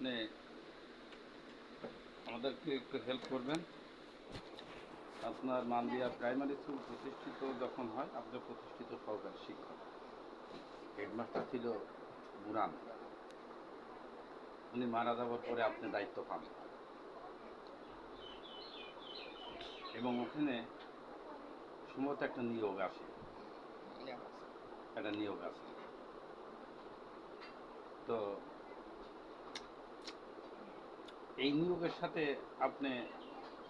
আপনি আমাদেরকে একটু হেল্প করবেন। আপনার মানদিয়া প্রাইমারি স্কুল প্রতিষ্ঠিত যখন হয় আপনি প্রতিষ্ঠিত সরকারি শিক্ষক। হেডমাস্টার ছিল বুরান। উনি মারা যাওয়ার পরে আপনি দায়িত্ব পান। এবং ওখানে সম্ভবত একটা নিয়োগ আসে। একটা নিয়োগ আছে তো এই নিয়োগের সাথে আপনি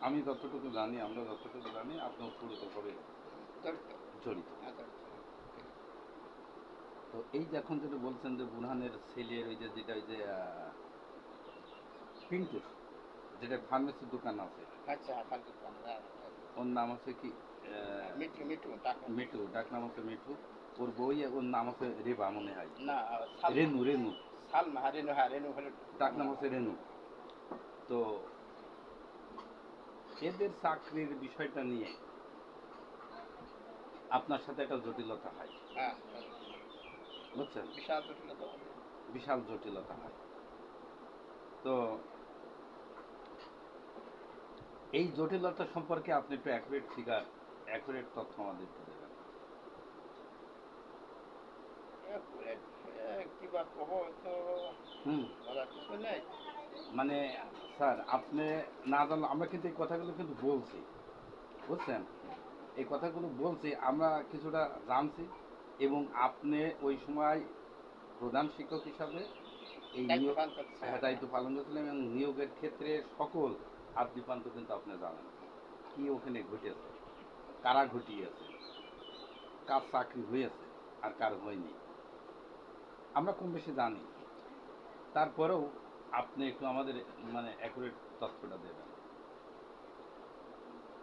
আমি যতটুকু জানি আমরা যতটুকু জানি আপনি ওতপ্রোতভাবে জড়িত। তো এই যে এখন যেটা বলছেন যে বুরহানের ছেলের ওই যে যেটা ওই যে আহ, পিন্টু যেটা ফার্মেসির দোকান আছে। আচ্ছা ওর নাম আছে কি মিঠু মিঠু ডাক নাম। আছে মিঠু। ওর বই ওর নাম আছে রেবা মনে হয়। না রেনু রেনু। সালমা হ্যাঁ রেনু হ্যাঁ রেনু ডাক নাম হচ্ছে রেনু। তো এদের চাকরির বিষয়টা নিয়ে আপনার সাথে একটা জটিলতা হয়। হ্যাঁ বুঝছেন? বিশাল জটিলতা বিশাল জটিলতা হয়। তো এই জটিলতা সম্পর্কে আপনি একটু অ্যাকুরেট ফিগার অ্যাকুরেট তথ্য দেবেন। বলার কিছু নেই। মানে স্যার আপনি না জানলে আমরা কিন্তু এই কথাগুলো কিন্তু বলছি। বুঝছেন? এই কথাগুলো বলছি আমরা কিছুটা জানছি এবং আপনি ওই সময় প্রধান শিক্ষক হিসাবে এই নিয়োগ। হ্যাঁ, দায়িত্ব পালন করছিলেন এবং নিয়োগের ক্ষেত্রে সকল আদ্যপান্ত কিন্তু আপনি জানেন। কি ওখানে ঘটেছে? কারা ঘটিয়েছে? কার চাকরি হয়েছে আর কার হয়নি? আমরা কম বেশি জানি। তারপরেও আপনি একটু আমাদের মানে অ্যাকুরেট তথ্যটা দেবেন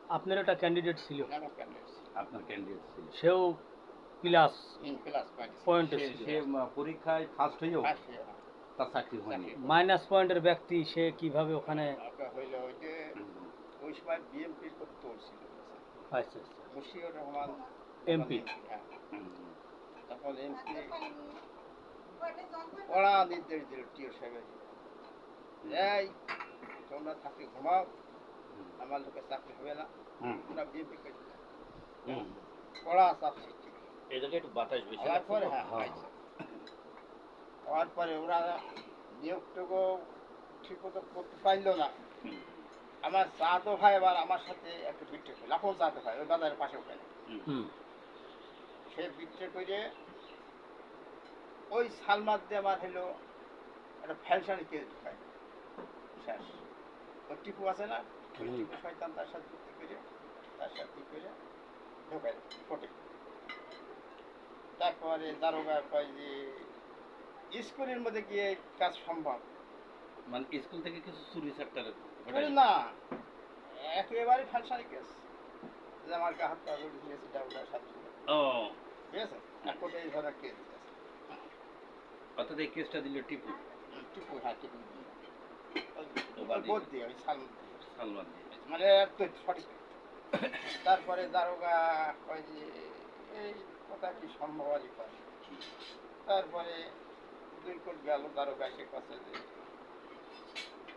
আপনার একটা ক্যান্ডিডেট ছিল। আপনার ক্যান্ডিডেট ছিল। সেও প্লাস ক্লাস পয়েন্ট পয়েন্ট সে- সে পরীক্ষায় ফার্স্ট হয়েও তার চাকরি হয়নি। মাইনাস পয়েন্টের ব্যক্তি সে কীভাবে ওখানে হইল ওই যে ওই সময় বিএমপির কত তোর ছিল। আচ্ছা আচ্ছা। মুশিউর রহমান MP হ্যাঁ, তখন এমপি কড়া নির্দেশ দিল টিও সাহেবের এই তোমরা ঘুমাও আমার লোকের চাকরি হবে না। তোমরা বিএমপি করে কড়া চাপ সৃষ্টি। একটু বাতাস বেশি হওয়ার পরে তো? হ্যাঁ। হ্যাঁ। হওয়ার পরে ওরা নিয়োগটুকু ঠিক মতো করতে পারল না। আমার চাঁদো ভাই আবার আমার সাথে একটা বিট্রে করল। আপন চাঁদো ভাই ওই বাজারের পাশে ওখানে। সে বিট্রে করে ওই সালমার দিয়ে আমার হলো একটা ফ্যালসানি কেস ঢুকায়। শেষ। ওই টিপু আছে না? ওই টিপু শয়তান তার সাথে যুক্তি করে তার সাথে করে ঢোকায় কোর্টে তারপরে দারোগা কয় যে স্কুলের মধ্যে গিয়ে কাজ সম্ভব। মানে স্কুল থেকে কিছু চুরি বলে না একেবারে ফ্যালসানি কেস। যে আমার গা হাত পা জড়িয়ে দিয়েছে ডাউলার সাথে ও। ঠিক আছে? এই ধরনের কেস অর্থাৎ এই কেসটা দিল টিপু? টিপু হ্যাঁ টিপু। বোধ দিয়ে। ওই সাল সালমান দিয়ে। মানে সঠিক। তারপরে দারোগা কয় যে এই কথা কি সম্ভব তারপরে দুই কোট গেল দারোগা সে কথা যে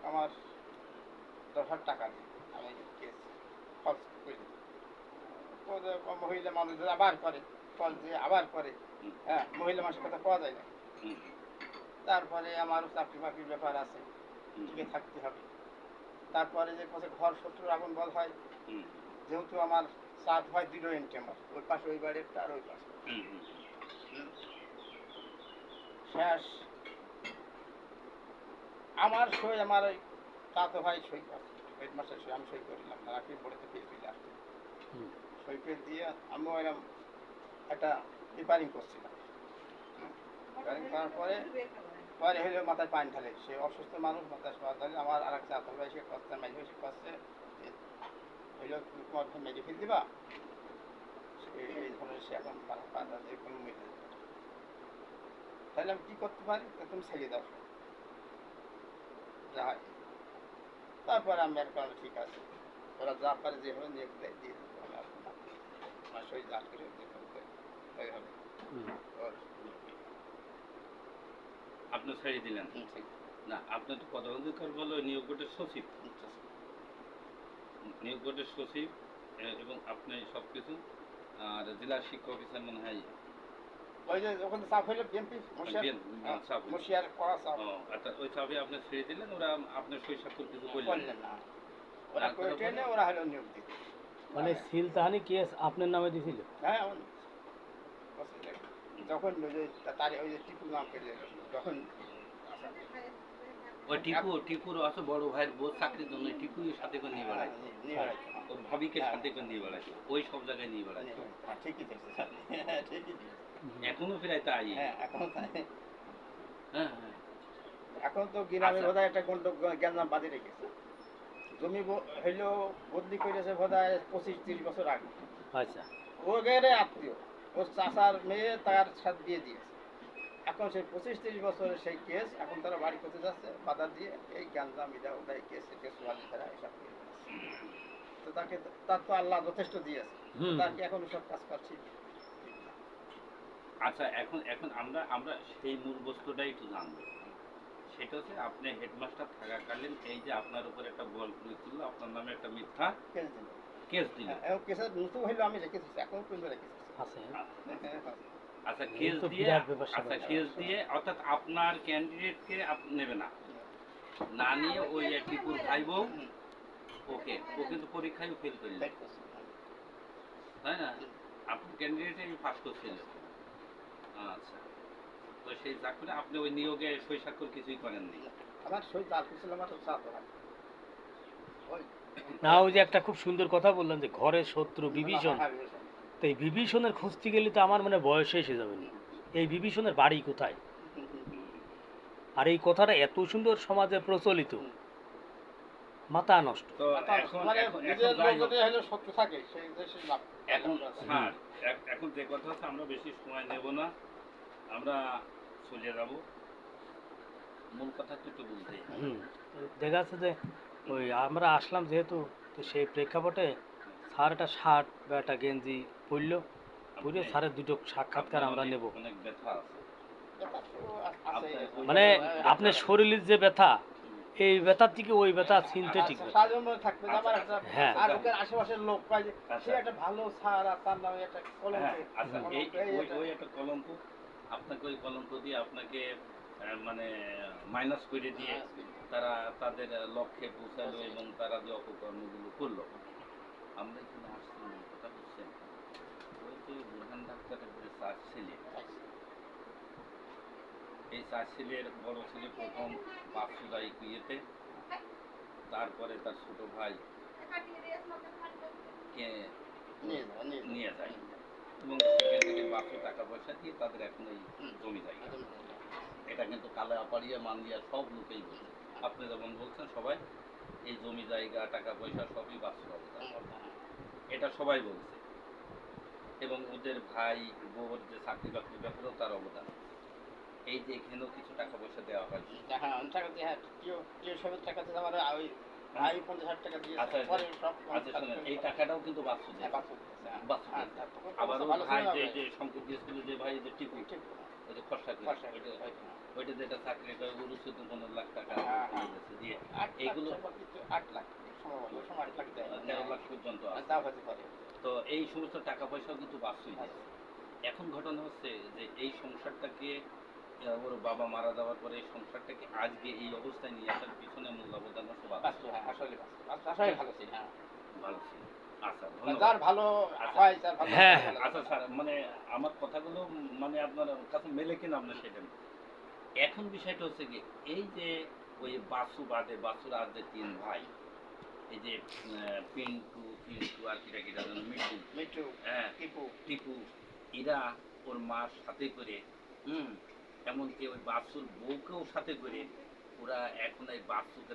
আমার দশ হাজার টাকা দিই আমি কেস ফলস করে মহিলা মানুষ আবার করে ফল যে আবার করে। হ্যাঁ মহিলা মানুষের কথা পাওয়া যায় না। তারপরে আমারও চাকরি বাকরির ব্যাপার আছে। টিকে থাকতে হবে। তারপরে যে পাশে ঘর শত্রুর আগুন বল হয় যেহেতু আমার সাত হয় দুটো এন্ট্রি আমার ওই পাশে ওই বাড়ির আর ওই পাশে। শেষ। আমার সই আমার ওই তাতো ভাই সই করে। হেডমাস্টার সই আমি সই করিলাম না রাখি পড়েতে পেয়ে পেয়ে আসতে সই করে দিয়ে আমিও এরকম একটা রিপেয়ারিং করছিলাম। রিপেয়ারিং করার পরে পরে হইল মাথায় পানি ঢালে। সে অসুস্থ মানুষ মাথায় পানি ঢালে আমার আর এক চাতো ভাই সে কষ্ট মেজে সে কষ্টে হইল তোমার মেজে ফেল দিবা এই ধরনের সে এখন পারা যে কোনো মেজে তাহলে আমি কি করতে পারি? তুমি ছেড়ে দাও। যা হয়। তারপরে আমি আর কারণ ঠিক আছে। ওরা যা পারে যেভাবে নিয়ে দেয় দিয়ে দেবো। আমি আর শরীর করে। করতে তাই হবে। আপনি ছেড়ে দিলেন। না আপনার তো পদাধিকার বলো নিয়োগ বোর্ডের সচিব। নিয়োগ বোর্ডের সচিব এবং আপনি সব কিছু আর জেলা শিক্ষা অফিসার মনে হয়। ওই যে ওখানে চাপ হইল বিএনপি মুশিয়ার? BNP হ্যাঁ, করা চাপ আচ্ছা ওই চাবি আপনি ছেড়ে দিলেন ওরা আপনার সই স্বাক্ষর কিছু বললেন না। ওরা তারপরে? ওরা হলো নিয়োগ দিতে। মানে সিল তাহানি কেস আপনার নামে দিছিল? হ্যাঁ যখন ওই যে তার ওই যে টিপু নাম পেলে যখন ওই টিপু টিপুর আছে বড় ভাইয়ের বোধ চাকরির জন্য টিপুর সাথে করে নিয়ে বেড়ায় হ্যাঁ। ওর ভাবিকে। সাথে করে নিয়ে বেড়ায় ওই সব জায়গায় নিয়ে বেড়ায়। হ্যাঁ, ঠিকই হ্যাঁ, ঠিকই এখনও ফেরাই তাই হ্যাঁ এখন তাই। হ্যাঁ হ্যাঁ এখন তো গ্রামে আচ্ছা। বোধহয় একটা গন্ড গ্যাঞ্জাম বাঁধে রেখেছে জমি ব- হইল বদলি করেছে বোধহয় পঁচিশ তিরিশ বছর আগে আচ্ছা ও গেলে আত্মীয় ওর চাচার মেয়ে তার সাথে দিয়ে দিয়েছে। এখন সেই পঁচিশ তিরিশ বছরের সেই কেস এখন তারা বাড়ি করতে যাচ্ছে বাধা দিয়ে এই গ্যাঞ্জাম এটা ওটা এই কেস কেস বাজি তারা এসব তো তাকে তার তো আল্লাহ যথেষ্ট দিয়েছে। তার কি এখন সব কাজ করছি? আচ্ছা এখন এখন আমরা আমরা সেই মূল বস্তুটাই একটু জানব। সেটা হচ্ছে আপনি হেডমাস্টার থাকাকালীন এই যে আপনার উপর একটা বল প্রয়োগ করল আপনার নামে একটা মিথ্যা কেস দিল। কেস দিল। হ্যাঁ, কেসের নতুন হইল আমি রেখেছি এখন পর্যন্ত রেখেছি আছে। আচ্ছা কেস তো দিয়ে আচ্ছা কেস দিয়ে অর্থাৎ আপনার ক্যান্ডিডেটকে নেবে না। না নিয়ে ওই টিপুর ভাই বউ ওকে ও কিন্তু পরীক্ষায় ফেল তাই না? আপনি ক্যান্ডিডেটে পাস করছিলেন আচ্ছা। তো সেই চাকরি আপনি ওই নিয়োগে সই স্বাক্ষর কিছুই করেননি আমার সই ছিল না ওই যে একটা খুব সুন্দর কথা বললেন যে ঘরের শত্রু বিভীষণ। হ্যাঁ, বিভীষণ। তো এই বিভীষণের খুঁজতে গেলে তো আমার মানে বয়স এসে যাবে না। এই বিভীষণের বাড়ি কোথায়? আর এই কথাটা এত সুন্দর সমাজে প্রচলিত। মাথা নষ্ট। তো এখন যে কথা হচ্ছে আমরা বেশি সময় নেব না। আমরা চলে যাব। মূল কথা তো একটু বলতে। দেখা যাচ্ছে যে ওই আমরা আসলাম যেহেতু তো সেই প্রেক্ষাপটে স্যার একটা শার্ট বা একটা গেঞ্জি পরলো পরে স্যারের দুটো সাক্ষাৎকার আমরা নেব। অনেক ব্যথা আছে। মানে আপনার শরীরের যে ব্যথা এই ব্যথার থেকে ওই ব্যথা সিনথেটিক হ্যাঁ। আর ওখানে আশেপাশের লোক পাই সে আচ্ছা। একটা ভালো স্যার আর তার নামে একটা কলঙ্ক। হ্যাঁ, আচ্ছা এই এই ওই একটা। কলঙ্ক আপনাকে ওই কলঙ্ক দিয়ে আপনাকে মানে মাইনাস করে দিয়ে তারা তাদের লক্ষ্যে পৌঁছালো এবং তারা যে অপকর্মগুলো করল। আমরা এখানে আসছি মূল কথা হচ্ছে ওই যে বুরহান ডাক্তারের যে চার ছেলে এই চার ছেলের বড় ছেলে প্রথম বাপসুদাই কুইয়েতে তারপরে তার ছোট ভাই কে নিয়ে যায় এবং সেখান থেকে বাপসু টাকা পয়সা দিয়ে তাদের এখন এই জমি যায় এটা কিন্তু কালে আপাড়িয়া মান্দিয়া সব লোকেই বলছে আপনি যেমন বলছেন সবাই এই জমি জায়গা টাকা পয়সা সবই অবদান। এটা সবাই বলছে। এবং ওদের ভাই বোর যে চাকরি বাকরির ব্যাপারেও তার অবদান। এই যে এখানেও কিছু টাকা পয়সা দেওয়া হয়। হ্যাঁ, টাকা দিয়ে, হ্যাঁ, সবের টাকা দিয়ে আমার ওই ভাই পঞ্চাশ হাজার টাকা দিয়েছে। আচ্ছা, পরে সব আচ্ছা এই টাকাটাও কিন্তু দেয় হ্যাঁ, হ্যাঁ। হ্যাঁ, আবার ভাই যে যে সম্পদ দিয়েছিল যে ভাই যে টিপু ওই যে খরচা ওইটা যেটা চাকরি করে ওর চোদ্দ পনেরো লাখ টাকা দিয়ে এগুলো- আট লাখ, সময় আট তেরো লাখ পর্যন্ত তাও হতে পারে। তো এই সমস্ত টাকা পয়সাও কিন্তু বাঁচই এখন ঘটনা হচ্ছে যে এই সংসারটাকে ওর বাবা মারা যাওয়ার পরে এই সংসারটাকে আজকে এই অবস্থায় নিয়ে আসার পিছনে মূল অবদান হচ্ছে বাবা বাঁচতো, আসলে বাঁচতো। বাঁচতো, আসলে ভালো ছিল, হ্যাঁ। ভালো ছিল আচ্ছা যার ভালো আচ্ছা। হয়, যার ভালো হ্যাঁ, আচ্ছা স্যার মানে আমার কথাগুলো মানে আপনার কাছে মেলে কিনা আপনার সেটা এখন বিষয়টা হচ্ছে কি এই যে ওই বাসু বাদে বাসুর আর যে তিন ভাই এই যে পিন্টু পিন্টু আর কিটা কিটা যেন মিটু মিটু হ্যাঁ টিপু, টিপু এরা ওর মার সাথে করে হুম এমনকি ওই বাসুর বউকেও সাথে করে ওরা এখন এই বাসুকে